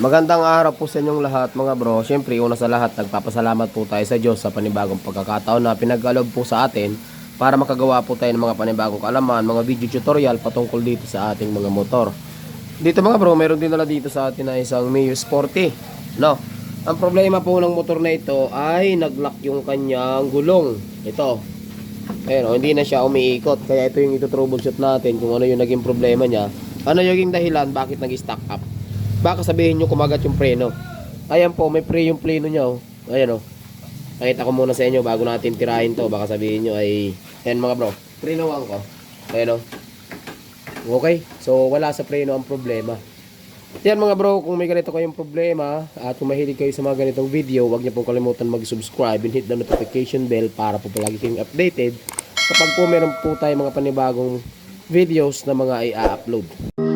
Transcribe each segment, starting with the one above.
Magandang araw po sa inyong lahat mga bro. Siyempre, una sa lahat, nagpapasalamat po tayo sa Diyos sa panibagong pagkakataon na pinagalob po sa atin para makagawa po tayo ng mga panibagong kaalaman, mga video tutorial patungkol dito sa ating mga motor. Dito mga bro, meron din nila dito sa atin na isang Mio Sporty. No? Ang problema po ng motor na ito ay naglock yung kanyang gulong. Ito. Ayun, hindi na siya umiikot. Kaya ito yung ito-troubleshoot natin kung ano yung naging problema niya. Ano yung dahilan bakit nag-stack up. Baka sabihin nyo kumagat yung preno. Ayan po, may pre yung preno niya. Oh. Ayan oh. Pakita ko muna sa inyo bago natin tirahin to. Baka sabihin nyo ay... Ayan mga bro, prenoan ko. Ayan oh. Okay, so wala sa preno ang problema. Yan mga bro, kung may ganito kayong problema at kung mahilig kayo sa mga ganitong video, huwag niyo pong kalimutan mag-subscribe and hit the notification bell para po palagi kayong updated kapag po meron po tayo mga panibagong videos na mga i-upload.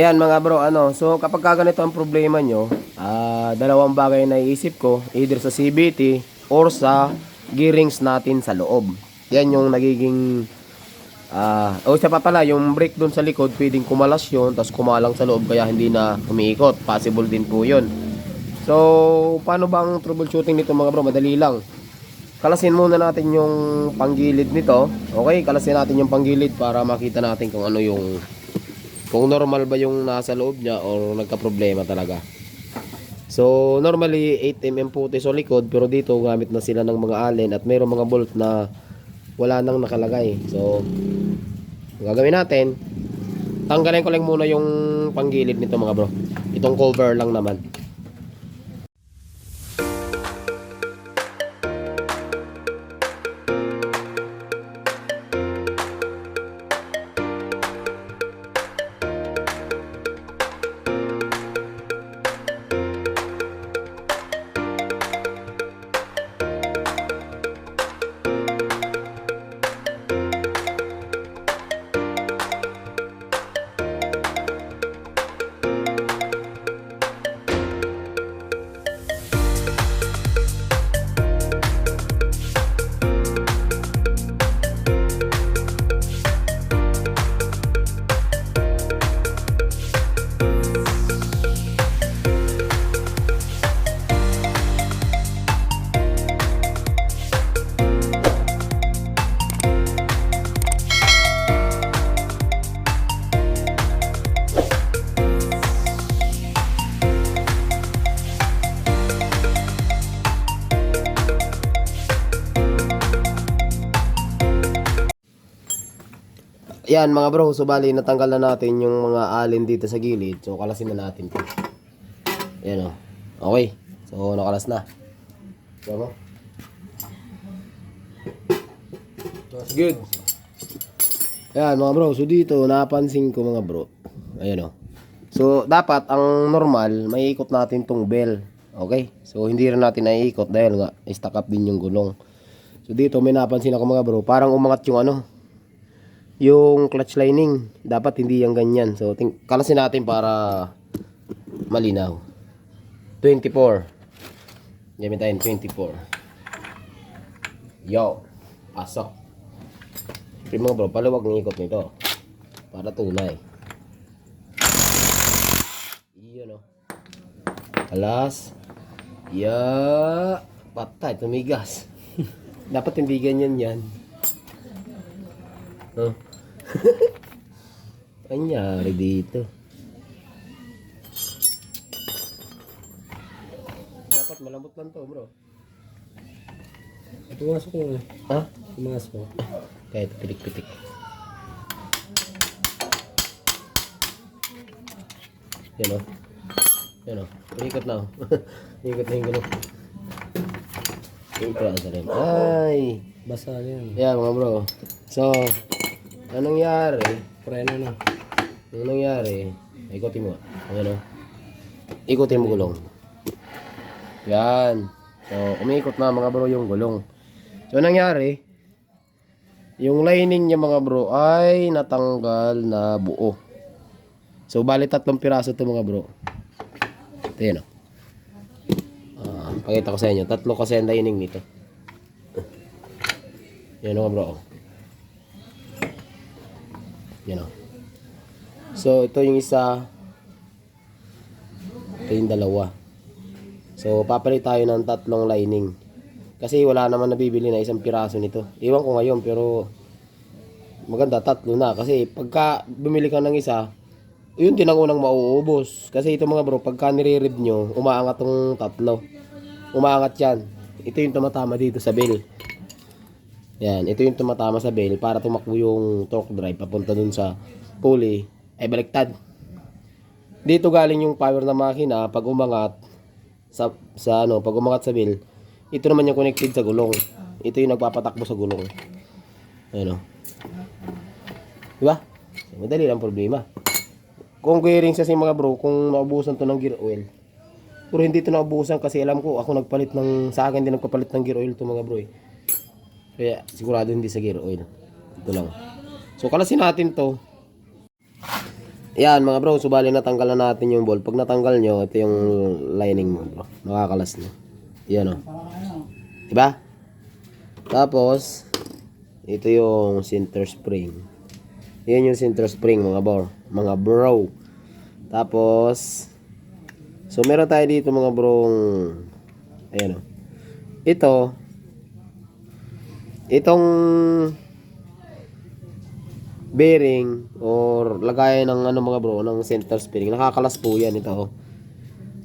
Ayan mga bro, ano, so kapag ka ganito ang problema nyo, ah, dalawang bagay na iisip ko, either sa CVT or sa gearings natin sa loob. Yan yung nagiging, ah, o isa pa pala, yung brake dun sa likod, pwedeng kumalas yun, tapos kumalang sa loob, kaya hindi na umiikot. Possible din po yun. So, paano bang troubleshooting nito mga bro? Madali lang. Kalasin muna natin yung panggilid nito. Okay, kalasin natin yung panggilid para makita natin kung ano yung kung normal ba yung nasa loob niya or nagka-problema talaga. So, normally 8mm puti sa likod pero dito gamit na sila ng mga allen at mayroong mga bolt na wala nang nakalagay. So, gagawin natin, tanggalin ko lang muna yung panggilid nito mga bro. Itong cover lang naman. Yan mga bro, so bali natanggal na natin yung mga allen dito sa gilid. So kalasin na natin 'to. Yan oh. Okay. So nakalas na. Tama? That's good. Yan mga bro, so dito napansin ko mga bro. Ayan oh. So dapat ang normal, maiikot natin tong bell. Okay? So hindi rin natin naiikot dahil nga stuck up din yung gulong. So dito may napansin ako mga bro, parang umangat yung ano, yung clutch lining dapat hindi yung ganyan. So kalasin natin para malinaw. 24 gamit tayo 24 yo pasok. Primo bro paluwag ng ikot nito. Para tunay. Iyon o alas. Ya patay tumigas. Dapat hindi ganyan yan. Huh? Anyari dito. Dapat malambot lang to, bro. Pumasok mo na. Ha? Pumasok. Kahit pitik-pitik. Yan o. Yan o. Ikot na o. Ikot na yung gano'n. Ikot na rin. Ay! Basa yan. Yan mga bro. So, anong nangyari? Preno na. Anong nangyari? Ikutin mo. Ayan o. Ikutin mo gulong. Yan. So, umiikot na mga bro yung gulong. So, nangyari, yung lining niya mga bro ay natanggal na buo. So, bali tatlong piraso to mga bro. Ito yun, oh. Ah, pakita ko sa inyo. Tatlo kasi ang lining nito. Yan mga bro. oh. Yan o. So, ito yung isa. Ito yung dalawa. So, papalit tayo ng tatlong lining. Kasi wala naman nabibili na isang piraso nito. Iwan ko ngayon, pero maganda, tatlo na. Kasi pagka bumili ka ng isa, yun din ang unang mauubos. Kasi ito mga bro, pagka nire-rib nyo, umaangat tong tatlo. Umaangat yan. Ito yung tumatama dito sa bell. Yan, ito yung tumatama sa bell para tumakbo yung torque drive papunta dun sa pulley ay baliktad. Dito galing yung power ng makina pag umangat sa sa ano, pag umangat sa bell. Ito naman yung connected sa gulong. Ito yung nagpapatakbo sa gulong. Ano? Di ba? Madali lang problema. Kung gearing sa mga bro, kung naubusan to ng gear oil. Pero hindi to naubusan kasi alam ko ako nagpalit ng sa akin din nagpapalit ng gear oil to mga bro eh. Kaya sigurado hindi sa gear oil. Ito lang. So kalasin natin to. Yan mga bro, subali natanggal na natin yung ball. Pag natanggal nyo, ito yung lining mo bro. Makakalas na. Yan o. Diba? Tapos, ito yung center spring. Yan yung center spring mga bro. Mga bro. Tapos, so meron tayo dito mga brong, ayan o. Ito, itong bearing or lagayan ng ano mga bro ng center spring nakakalas po yan ito oh.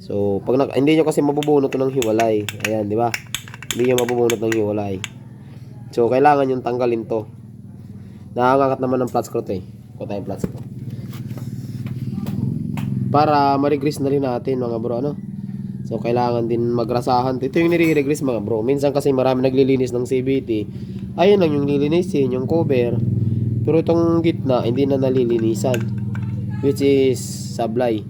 so pag hindi nyo kasi mabubunot ng hiwalay. Ayan di ba? Hindi nyo mabubunot ng hiwalay. So kailangan yung tanggalin to. Nakangakat naman ng flat screw to eh. Kuha tayong flat screw. Para ma-regrease na rin natin mga bro ano So, kailangan din magrasahan. Ito yung nire-regress mga bro. Minsan kasi marami naglilinis ng CBT. Ayun lang yung lilinisin, yung cover. Pero itong gitna, hindi na nalilinisan. Which is sablay.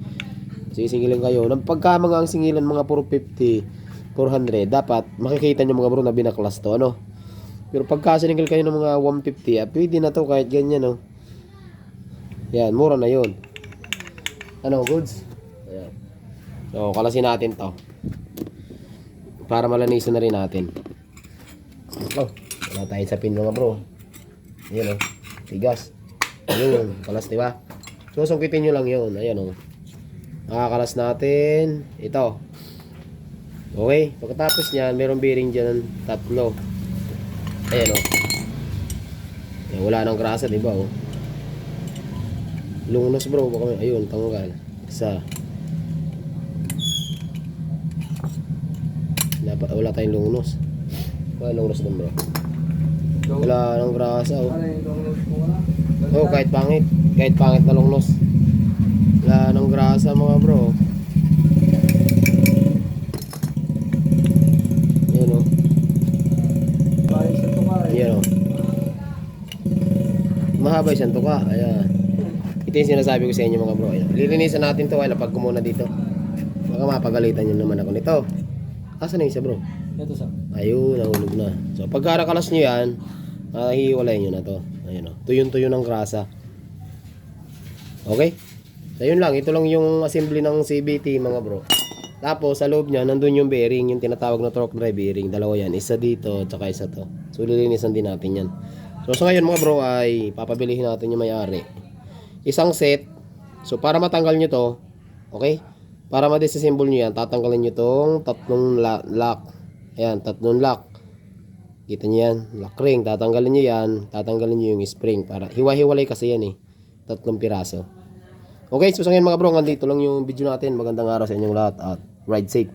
Sisingilin kayo. Nang pagka mga ang singilan mga 450, 400, dapat makikita nyo mga bro na binaklas to. Ano? Pero pagka siningil kayo ng mga 150, ah, pwede na to kahit ganyan. No? Yan, mura na yon Ano, goods? So, kalasin natin to. Para malanisan na rin natin. Oh, wala tayo sa pin mga bro. Ayan oh. Tigas. Ayun, kalas diba? So, sungkitin nyo lang yun. Ayan oh. Nakakalas natin. Ito. Okay. Pagkatapos niyan, merong bearing dyan tatlo. Ayan oh. Ayan, wala nang grasa, diba oh. Lungnos bro. Baka ayun, tanggal. Isa. Wala, wala tayong lungnos. Wala lungnos doon bro. Wala nang grasa oh. Oh, kahit pangit. Kahit pangit na lungnos. Wala nang grasa mga bro. Yan oh. Yan oh. Mahaba yung tuka. Ayan. Ito yung sinasabi ko sa inyo mga bro. Ayan. Lilinisan natin to. Ayan, pag kumuna dito. Baka mapagalitan nyo naman ako nito. Asan na isa bro? Ito sa. Ayun, nahulog na. So, pagkarakalas nyo yan, uh, hiwalay nyo na to. Ayun o. Tuyon-tuyo ng grasa. Okay? So, yun lang. Ito lang yung assembly ng CBT, mga bro. Tapos, sa loob niya, nandun yung bearing, yung tinatawag na torque drive bearing. Dalawa yan. Isa dito, tsaka isa to. So, lilinisan din natin yan. So, sa ngayon, mga bro, ay papabilihin natin yung may-ari. Isang set. So, para matanggal nyo to, okay? Para ma-disassemble nyo yan, tatanggalin nyo tong tatlong lock. Ayan, tatlong lock. Kita nyo yan, lock ring. Tatanggalin nyo yan, tatanggalin nyo yung spring. Para hiwa-hiwalay kasi yan eh. Tatlong piraso. Okay, so sa ngayon mga bro, nandito lang yung video natin. Magandang araw sa inyong lahat at ride safe.